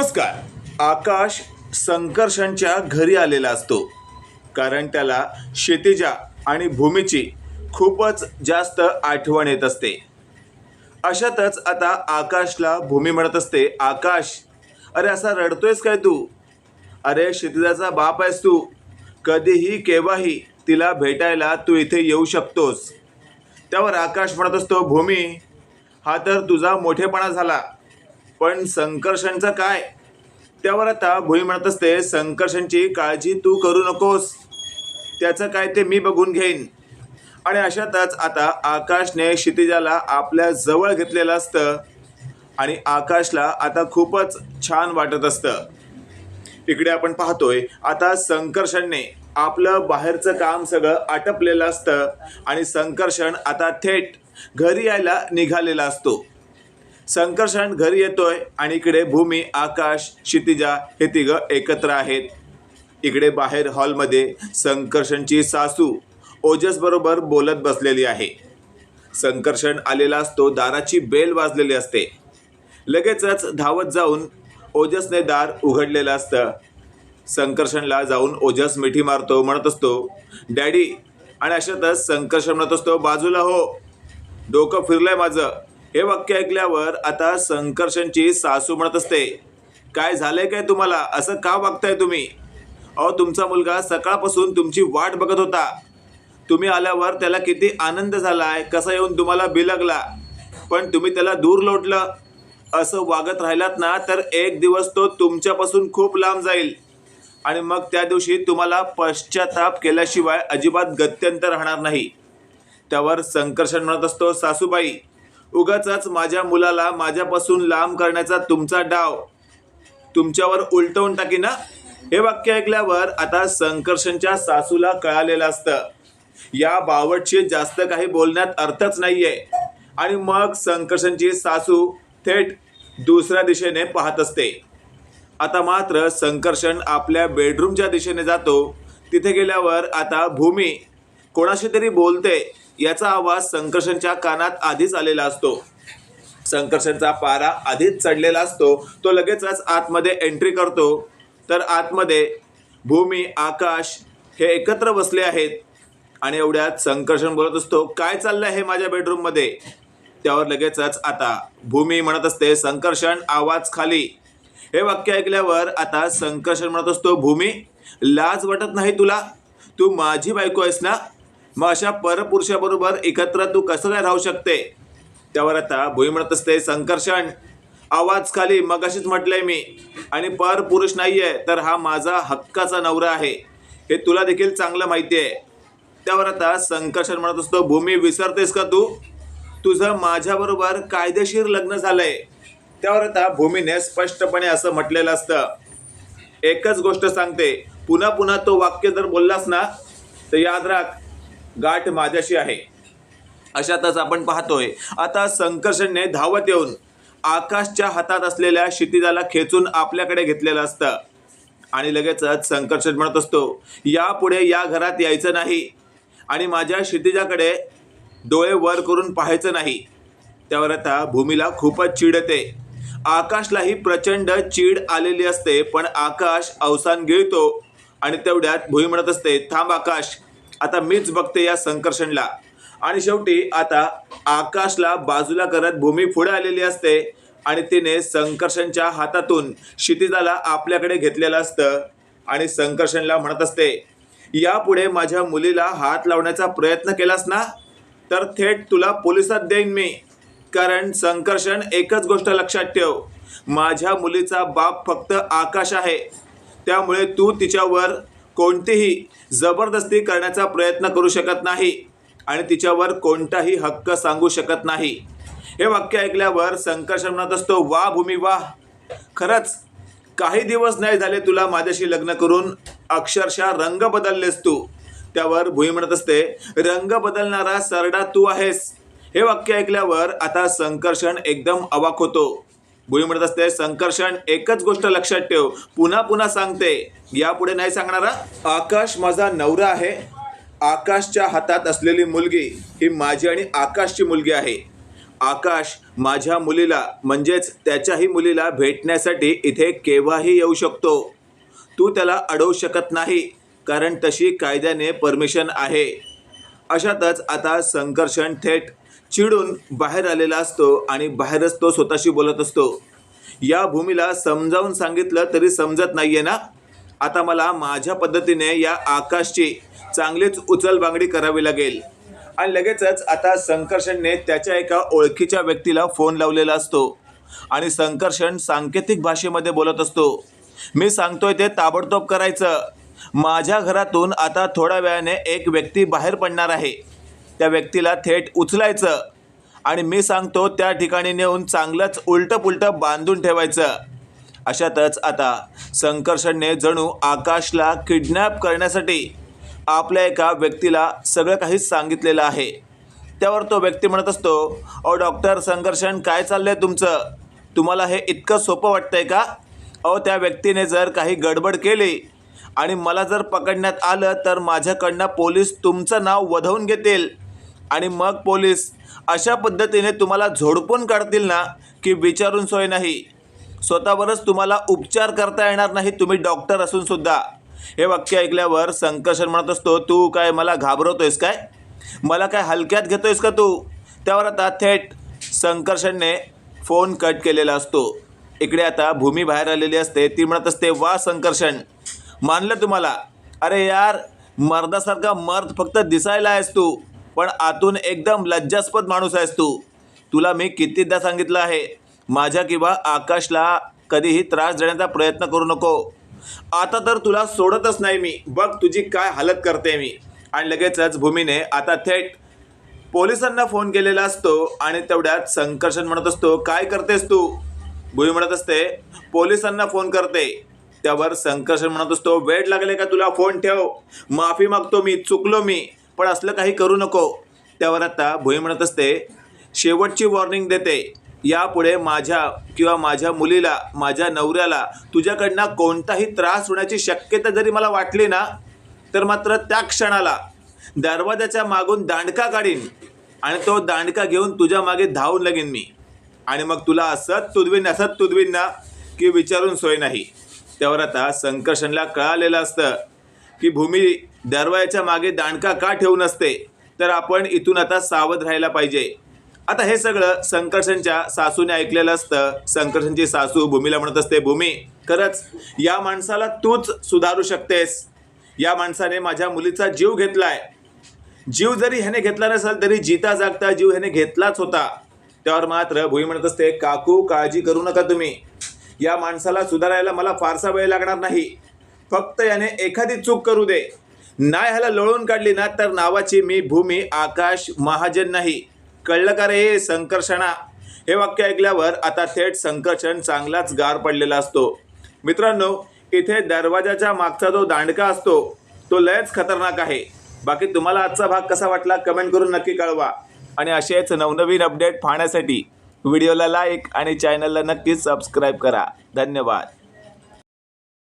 नमस्कार. आकाश संकर्षणच्या घरी आलेला असतो. कारण त्याला शेतीच्या आणि भूमीची खूपच जास्त आठवण येत असते. अशातच आता आकाशला भूमी म्हणत असते आकाश अरे असा रडतोयस काय तू? अरे क्षितिजाचा बाप आहेस तू. कधीही केव्हाही तिला भेटायला तू इथे येऊ शकतोस. त्यावर आकाश म्हणत असतो भूमी हा तर तुझा मोठेपणा झाला. पण संकर्षणचं काय? त्यावर आता भुई म्हणत असते संकर्षणची काळजी तू करू नकोस. त्याचं काय ते मी बघून घेईन. आणि अशातच आता आकाशने क्षितिजाला आपल्या जवळ घेतलेलं असतं. आणि आकाशला आता खूपच छान वाटत असतं. इकडे आपण पाहतोय आता संकर्षणने आपलं बाहेरचं काम सगळं आटपलेलं असतं. आणि संकर्षण आता थेट घरी यायला निघालेला असतो. संकर्षण घरी येतोय आणि इकडे भूमी आकाश क्षितिजा हे तिघं एकत्र आहेत. इकडे बाहेर हॉलमध्ये संकर्षणची सासू ओजसबरोबर बोलत बसलेली आहे. संकर्षण आलेला असतो दाराची बेल वाजलेली असते. लगेचच धावत जाऊन ओजसने दार उघडलेलं असतं. संकर्षणला जाऊन ओजस मिठी मारतो म्हणत असतो डॅडी आणि अशातच संकर्षण म्हणत असतो बाजूला हो. डोकं फिरलंय माझं. हे वाक्य ऐकल्यावर आता संकर्षणची सासू म्हणत असते काय झालंय काय तुम्हाला? असं का वागताय तुम्ही? अहो तुमचा मुलगा सकाळपासून तुमची वाट बघत होता. तुम्ही आल्यावर त्याला किती आनंद झालाय कसा येऊन तुम्हाला बिलगला पण तुम्ही त्याला दूर लोटलं. असं वागत राहिलात ना तर एक दिवस तो तुमच्यापासून खूप लांब जाईल. आणि मग त्या दिवशी तुम्हाला पश्चाताप केल्याशिवाय अजिबात गत्यंतर राहणार नाही. त्यावर संकर्षण म्हणत असतो सासूबाई. उगाच माझ्या मुलाला माझ्यापासून लांब करण्याचा तुमचा डाव तुमच्यावर उलटवून टाकी ना हे वाक्य ऐकल्यावर आता संकर्षणच्या सासूला कळालेलं असतं. या बावटशी जास्त काही बोलण्यात अर्थच नाहीये. आणि मग संकर्षणची सासू थेट दुसऱ्या दिशेने पाहत असते. आता मात्र संकर्षण आपल्या बेडरूमच्या दिशेने जातो. तिथे गेल्यावर आता भूमी कोणाशी तरी बोलते. याचा आवाज संकर्षणच्या कानात आधीच आलेला असतो. संकर्षणचा पारा आधीच चढलेला असतो. तो लगेचच आतमध्ये एंट्री करतो. तर आतमध्ये भूमी आकाश हे एकत्र बसले आहेत. आणि एवढ्यात संकर्षण बोलत असतो काय चाललंय हे माझ्या बेडरूममध्ये त्यावर लगेचच आता भूमी म्हणत असते संकर्षण आवाज खाली. हे वाक्य ऐकल्यावर आता संकर्षण म्हणत असतो भूमी लाज वाटत नाही तुला? तू माझी बायको आहेस ना? मग अशा परपुरुषाबरोबर एकत्र तू कसं काय राहू शकते? त्यावर आता भूमी म्हणत असते संकर्षण. आवाज खाली मग अशीच म्हटलंय मी. आणि परपुरुष नाहीये तर हा माझा हक्काचा नवरा आहे. हे तुला देखील चांगलं माहिती आहे त्यावर आता संकर्षण म्हणत असतो भूमी विसरतेस का तू? तुझं माझ्याबरोबर कायदेशीर लग्न झालंय. त्यावर आता भूमीने स्पष्टपणे असं म्हटलेलं असतं. एकच गोष्ट सांगते पुन्हा पुन्हा तो वाक्य जर बोललास ना तर याद राख गाठ माझ्याशी आहे. अशातच आपण पाहतोय आता संकर्षणने धावत येऊन आकाशच्या हातात असलेल्या क्षितिजाला खेचून आपल्याकडे घेतलेलं असतं. आणि लगेचच संकर्षण म्हणत असतो यापुढे या घरात यायचं नाही. आणि माझ्या क्षितिजाकडे डोळे वर करून पाहायचं नाही. त्यावर आता भूमीला खूपच चीड येते. आकाशलाही प्रचंड चीड आलेली असते पण आकाश अवसान गिळतो. आणि तेवढ्यात भूमी म्हणत असते थांब आकाश आता मीच बघते या संकर्षणला. आणि शेवटी आता आकाशला बाजूला करत भूमी पुढे आलेली असते आणि तिने संकर्षणच्या हातातून क्षितिजाला आपल्याकडे घेतलेलं असतं आणि संकर्षणला म्हणत असते यापुढे माझ्या मुलीला हात लावण्याचा प्रयत्न केलास ना तर थेट तुला पोलिसात देईन मी. कारण संकर्षण एकच गोष्ट लक्षात ठेव माझ्या मुलीचा बाप फक्त आकाश आहे. त्यामुळे तू तिच्यावर कोणतीही जबरदस्ती करण्याचा प्रयत्न करू शकत नाही आणि तिच्यावर कोणताही हक्क सांगू शकत नाही. हे वाक्य ऐकल्यावर संकर्ष म्हणत असतो वा भूमी वा. खरंच काही दिवस नाही झाले तुला माझ्याशी लग्न करून. अक्षरशः रंग बदललेस तू. त्यावर भुई म्हणत असते रंग बदलणारा सरडा तू आहेस. हे वाक्य ऐकल्यावर आता संकर्षण एकदम अवाक होतो. भुई म्हणत असते संकर्षण एकच गोष्ट लक्षात ठेव. पुन्हा पुन्हा सांगते. यापुढे नाही सांगणारा आकाश माझा नवरा आहे. आकाशच्या हातात असलेली मुलगी ही माझी आणि आकाशची मुलगी आहे. आकाश माझ्या मुलीला म्हणजेच त्याच्याही मुलीला भेटण्यासाठी इथे केव्हाही येऊ शकतो. तू त्याला अडवू शकत नाही कारण तशी कायद्याने परमिशन आहे. अशातच आता संकर्षण थेट चिडून बाहेर आलेला असतो आणि बाहेरच तो स्वतःशी बोलत असतो. या भूमीला समजावून सांगितलं तरी समजत नाही आहे ना? आता मला माझ्या पद्धतीने या आकाशची चांगलीच उचलबांगडी करावी लागेल. आणि लगेचच आता संकर्षणने त्याच्या एका ओळखीच्या व्यक्तीला फोन लावलेला असतो आणि संकर्षण सांकेतिक भाषेमध्ये बोलत असतो. मी सांगतोय ते ताबडतोब करायचं. माझ्या घरातून आता थोड्या वेळाने एक व्यक्ती बाहेर पडणार आहे. त्या व्यक्तीला थेट उचलायचं. आणि मी सांगतो त्या ठिकाणी नेऊन चांगलंच उलटं पुलटं बांधून ठेवायचं. अशातच आता संकर्षणने जणू आकाशला किडनॅप करण्यासाठी आपल्या एका व्यक्तीला सगळं काही सांगितलेलं आहे. त्यावर तो व्यक्ती म्हणत असतो अहो डॉक्टर संकर्षण काय चाललंय तुमचं? तुम्हाला हे इतकं सोपं वाटतंय का? अहो त्या व्यक्तीने जर काही गडबड केली आणि मला जर पकडण्यात आलं तर माझ्याकडनं पोलीस तुमचं नाव वधवून घेतील. आणि मग पोलीस अशा पद्धतीने तुम्हाला झोडपून काढतील ना की विचारून सोय नाही. स्वतःवरच तुम्हाला उपचार करता येणार नाही तुम्ही डॉक्टर असून सुद्धा. हे वाक्य ऐकल्यावर संकर्षण म्हणत असतो तू काय मला घाबरवतोयस काय? मला काय हलक्यात घेतोयस का तू? त्यावर आता थेट संकर्षणने फोन कट केलेला असतो. इकडे आता भूमी बाहेर आलेली असते ती म्हणत असते वा संकर्षण! मानलं तुम्हाला? अरे यार मर्दासारखा मर्द फक्त दिसायला आहेस तू. पण आतून एकदम लज्जास्पद माणूस आहेस तू. तुला मी कितीदा सांगितलं आहे माझ्या किंवा आकाशला कधीही त्रास देण्याचा प्रयत्न करू नको. आता तर तुला सोडतच नाही मी. बघ तुझी काय हालत करते मी. आणि लगेचच भूमीने आता थेट पोलिसांना फोन केलेला असतो आणि तेवढ्यात संकर्षण म्हणत असतो काय करतेस तू? भूमी म्हणत असते पोलिसांना फोन करते. त्यावर संकर्षण म्हणत असतो वेळ लागले का तुला? फोन ठेव. माफी मागतो मी चुकलो मी. पण असलं काही करू नको. त्यावर आता भुई म्हणत असते शेवटची वॉर्निंग देते. यापुढे माझ्या किंवा माझ्या मुलीला माझ्या नवऱ्याला तुझ्याकडनं कोणताही त्रास होण्याची शक्यता जरी मला वाटली ना तर मात्र त्या क्षणाला दरवाजाच्या मागून दांडका काढीन आणि तो दांडका घेऊन तुझ्या मागे धावून लागेन मी. आणि मग तुला असत तुदवीन असत तुदवीन ना की विचारून सोय नाही. त्यावर आता संकर्षणला कळालेलं असतं. की भूमी दरवाजाच्या मागे दांडका का ठेवून असते तर आपण इथून आता सावध राहायला पाहिजे. आता हे सगळं संकर्षणच्या सासूने ऐकलेलं असतं. संकर्षणची सासू भूमीला म्हणत असते भूमी खरंच या माणसाला तूच सुधारू शकतेस. या माणसाने माझ्या मुलीचा जीव घेतलाय. जीव जरी ह्याने घेतला नसेल तरी जिता जागता जीव ह्याने घेतलाच होता. त्यावर मात्र भूमी म्हणत असते काकू काळजी करू नका तुम्ही. या माणसाला सुधारायला मला फारसा वेळ लागणार नाही. फक्त याने एखादी चूक करू दे. नाही ह्याला लळून काढली ना तर नावाची मी भूमी आकाश महाजन नाही. कळलं का रे संकर्षणा? हे वाक्य ऐकल्यावर आता थेट संकर्षण चांगलाच गार पडलेला असतो. मित्रांनो इथे दरवाजाच्या मागचा जो दांडका असतो तो लयच खतरनाक आहे. बाकी तुम्हाला आजचा भाग कसा वाटला कमेंट करून नक्की कळवा. आणि असेच नवनवीन अपडेट पाहण्यासाठी व्हिडिओला लाईक आणि चॅनलला नक्कीच सबस्क्राईब करा. धन्यवाद.